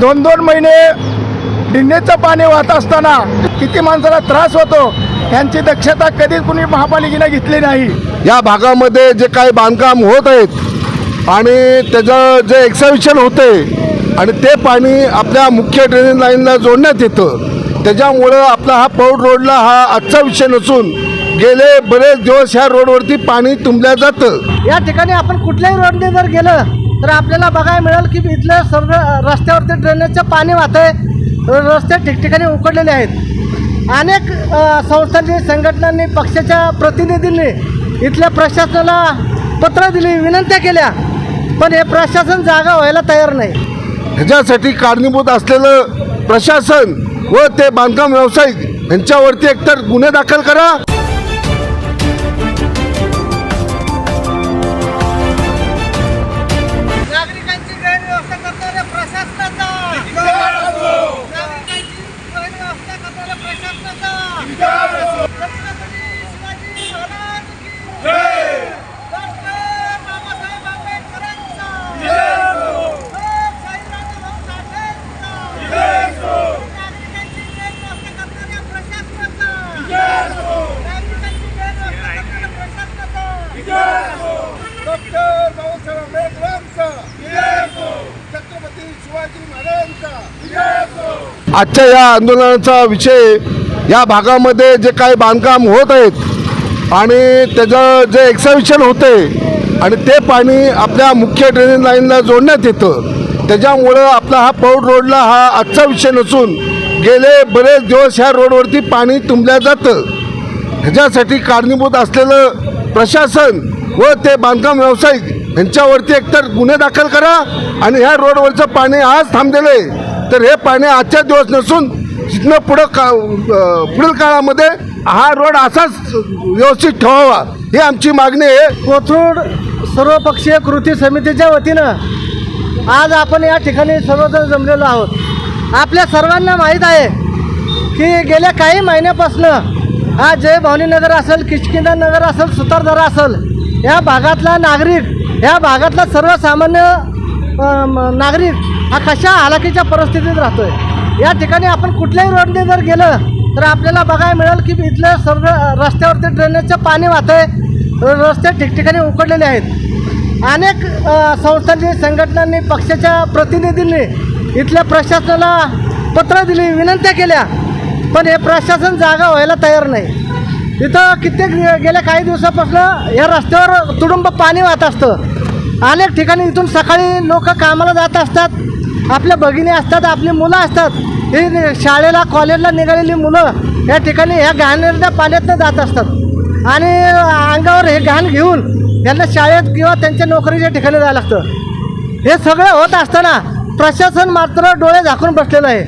दोन दोन महिने डिंगेचं पाणी वाहत असताना किती माणसाला त्रास होतो यांची दक्षता कधीच कुणी महापालिकेने घेतली नाही. या भागामध्ये जे काही बांधकाम होत आहेत आणि त्याचं जे एक्झाबिशन होते आणि ते पाणी आपल्या मुख्य ड्रेनेज लाईनला जोडण्यात येतं त्याच्यामुळं आपला हा पौड रोडला हा आजचा विषय नसून गेले बरेच दिवस ह्या रोडवरती पाणी तुंबल्या जातं. या ठिकाणी आपण कुठल्याही रोडने जर गेलं तर आपल्याला बघायला मिळेल की इथलं सर्व रस्त्यावरती ड्रेनेजचं पाणी वाहत आहे. रस्ते ठिकठिकाणी उकडलेले आहेत. अनेक संस्थांनी संघटनांनी पक्षाच्या प्रतिनिधींनी इथल्या प्रशासनाला पत्र दिली विनंत्या केल्या. पण हे प्रशासन जागा व्हायला तयार नाही. ह्याच्यासाठी कारणीभूत असलेलं प्रशासन व ते बांधकाम व्यावसायिक यांच्यावरती एकतर गुन्हे दाखल करा. आजच्या या आंदोलनाचा विषय या भागामध्ये जे काही बांधकाम होत आहेत आणि त्याचं जे एक्झाबिशन होते आणि ते पाणी आपल्या मुख्य ड्रेनेज लाईनला जोडण्यात येतं त्याच्यामुळं आपला हा पौड रोडला हा आजचा विषय नसून गेले बरेच दिवस ह्या रोडवरती पाणी तुंबल्या जातं. ह्याच्यासाठी कारणीभूत असलेलं प्रशासन व ते बांधकाम व्यावसायिक यांच्यावरती एकतर गुन्हे दाखल करा आणि ह्या रोडवरचं पाणी आज थांबलेलं आहे. तर हे पाणी आजच्या दिवस नसून तिथनं पुढं का पुढील काळामध्ये हा रोड असाच व्यवस्थित ठेवावा ही आमची मागणी आहे. कोथरूड सर्वपक्षीय कृती समितीच्या वतीनं आज आपण या ठिकाणी सर्वजण जमलेलो आहोत. आपल्या सर्वांना माहीत आहे की गेल्या काही महिन्यापासनं हा जय भवानी नगर असेल किचकिंदा नगर असेल सुतारदरा असेल या भागातला नागरिक या भागातला सर्वसामान्य नागरिक हा कशा हालाकीच्या परिस्थितीत राहतोय? या ठिकाणी आपण कुठल्याही रोडने जर गेलं तर आपल्याला बघायला मिळेल की इथलं सर्व रस्त्यावरती ड्रेनेजचं पाणी वाहतंय. रस्ते ठिकठिकाणी उकडलेले आहेत. अनेक संस्थांनी संघटनांनी पक्षाच्या प्रतिनिधींनी इथल्या प्रशासनाला पत्र दिली विनंत्या केल्या. पण हे प्रशासन जागा व्हायला तयार नाही. इथं कित्येक गेल्या काही दिवसापासून या रस्त्यावर तुडुंब पाणी वाहत असतं. अनेक ठिकाणी इथून सकाळी लोक कामाला जात असतात. आपल्या भगिनी असतात आपली मुलं असतात. ही शाळेला कॉलेजला निघालेली मुलं या ठिकाणी ह्या घाणेरड्या पाण्यातनं जात असतात. आणि अंगावर हे घाण घेऊन त्यांना शाळेत किंवा त्यांच्या नोकरीच्या ठिकाणी जायला लागतं. हे सगळं होत असताना प्रशासन मात्र डोळे झाकून बसलेलं आहे.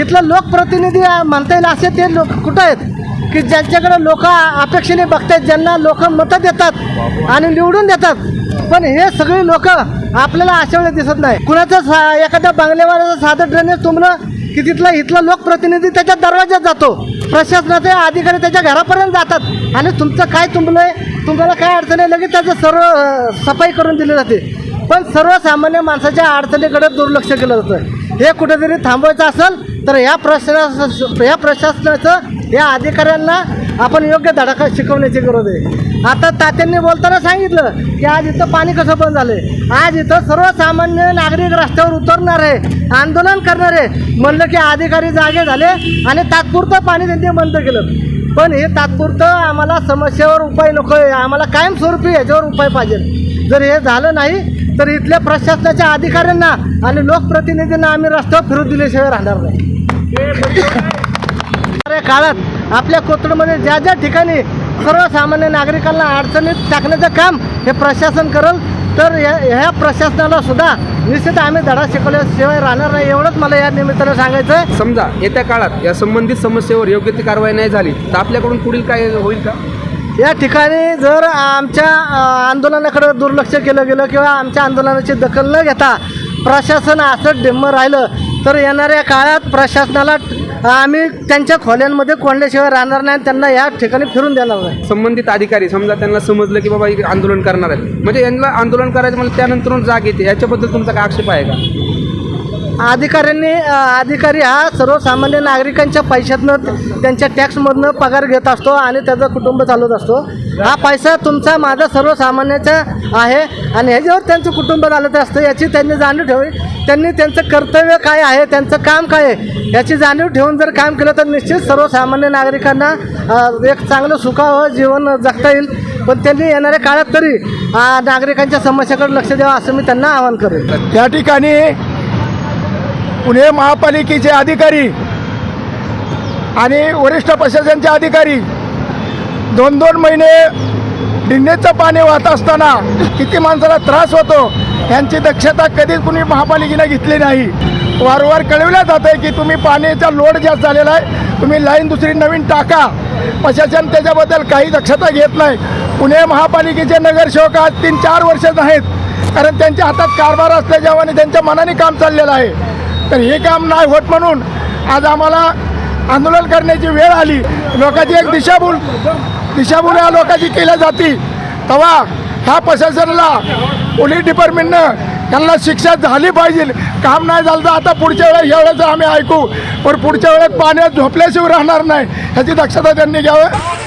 इथलं लोकप्रतिनिधी म्हणता येईल असे ते लोक कुठं आहेत? की ज्यांच्याकडे लोक अपेक्षेने बघतायत ज्यांना लोक मतं देतात आणि निवडून देतात. पण हे सगळे लोक आपल्याला अशा वेळेस दिसत नाही. कुणाचं सा एखाद्या बंगलेवाल्याचं साधं ड्रेनेज तुंबलं की तिथला इथला लोकप्रतिनिधी त्याच्या दरवाज्यात जातो. प्रशासनाचे अधिकारी त्याच्या घरापर्यंत जातात. आणि तुमचं काय तुंबलंय तुम्हाला काय अडचण आहे? लगेच त्याचं सर्व सफाई करून दिली जाते. पण सर्वसामान्य माणसाच्या अडचणीकडे दुर्लक्ष केलं जातं. हे कुठेतरी थांबवायचं असेल तर या प्रशासन या प्रशासनाचं या अधिकाऱ्यांना आपण योग्य धडाका शिकवण्याची गरज आहे. आता तात्यांनी बोलताना सांगितलं की आज इथं पाणी कसं बंद झालंय? आज इथं सर्वसामान्य नागरिक रस्त्यावर उतरणार आहे आंदोलन करणार आहे. म्हणलं की अधिकारी जागे झाले आणि तात्पुरतं पाणी त्यांनी बंद केलं. पण हे तात्पुरतं आम्हाला समस्येवर उपाय नको आहे. आम्हाला कायमस्वरूपी याच्यावर उपाय पाहिजे. जर हे झालं नाही तर इथल्या प्रशासनाच्या अधिकाऱ्यांना आणि लोकप्रतिनिधींना आम्ही रस्त्यावर फिरू दिल्याशिवाय राहणार नाही. येणाऱ्या काळात आपल्या कोथरूडमध्ये ज्या ज्या ठिकाणी सर्वसामान्य नागरिकांना अडचणीत टाकण्याचं काम हे प्रशासन करल. तर या ह्या प्रशासनाला सुद्धा निश्चित आम्ही धडा शिकवल्याशिवाय राहणार नाही एवढंच मला या निमित्तानं सांगायचं आहे. समजा येत्या काळात या संबंधित समस्येवर योग्य ती कारवाई नाही झाली तर आपल्याकडून पुढील काय होईल का? या ठिकाणी जर आमच्या आंदोलनाकडे दुर्लक्ष केलं गेलं किंवा आमच्या आंदोलनाची दखल न घेता प्रशासन असं डिम्म राहिलं तर येणाऱ्या काळात प्रशासनाला आम्ही त्यांच्या खोल्यांमध्ये कोंडल्याशिवाय राहणार नाही आणि त्यांना या ठिकाणी फिरून देणार नाही. संबंधित अधिकारी समजा त्यांना समजलं की बाबा आंदोलन करणार आहेत. म्हणजे यांना आंदोलन करायचं म्हणजे त्यानंतरून जाग येते. याच्याबद्दल तुमचा काय आक्षेप आहे का? अधिकाऱ्यांनी अ, अधिकारी हा सर्वसामान्य नागरिकांच्या पैशातनं त्यांच्या टॅक्समधनं पगार घेत असतो आणि त्याचं कुटुंब चालवत असतो. हा पैसा तुमचा माझा सर्वसामान्याचा आहे आणि ह्याच्यावर त्यांचं कुटुंब चालत असतं याची त्यांनी जाणीव ठेवली त्यांनी त्यांचं कर्तव्य काय आहे त्यांचं काम काय आहे याची जाणीव ठेवून जर काम केलं तर निश्चित सर्वसामान्य नागरिकांना एक चांगलं सुखावं जीवन जगता येईल. पण त्यांनी येणाऱ्या काळात तरी नागरिकांच्या समस्याकडे लक्ष द्यावं असं मी त्यांना आवाहन करेन. त्या ठिकाणी पुणे महापालिकेचे अधिकारी आणि वरिष्ठ प्रशासनचे अधिकारी दोन दोन महिने डिंगेचं पाणी वाहत असताना किती माणसाला त्रास होतो यांची दक्षता कधीच कुणी महापालिकेने घेतली नाही. वारंवार कळविलं जात आहे की तुम्ही पाण्याचा लोड जास्त झालेला आहे तुम्ही लाईन दुसरी नवीन टाका. प्रशासन त्याच्याबद्दल काही दक्षता घेत नाही. पुणे महापालिकेचे नगरसेवक आज तीन चार वर्ष आहेत कारण त्यांच्या हातात कारभार असल्याच्या आणि त्यांच्या मनाने काम चाललेलं आहे. तर हे काम नाही होत म्हणून आज आम्हाला आंदोलन करण्याची वेळ आली. लोकांची एक दिशाभूल दिशाभूल या लोकांची केल्या जाती. तेव्हा ह्या प्रशासनाला पोलीस डिपार्टमेंटनं त्यांना शिक्षा झाली पाहिजे. काम नाही झालं तर आता पुढच्या वेळेस एवढंच आम्ही ऐकू. पण पुढच्या वेळेस पाण्यात झोपल्याशिवाय राहणार नाही. ह्याची दक्षता त्यांनी घ्यावं.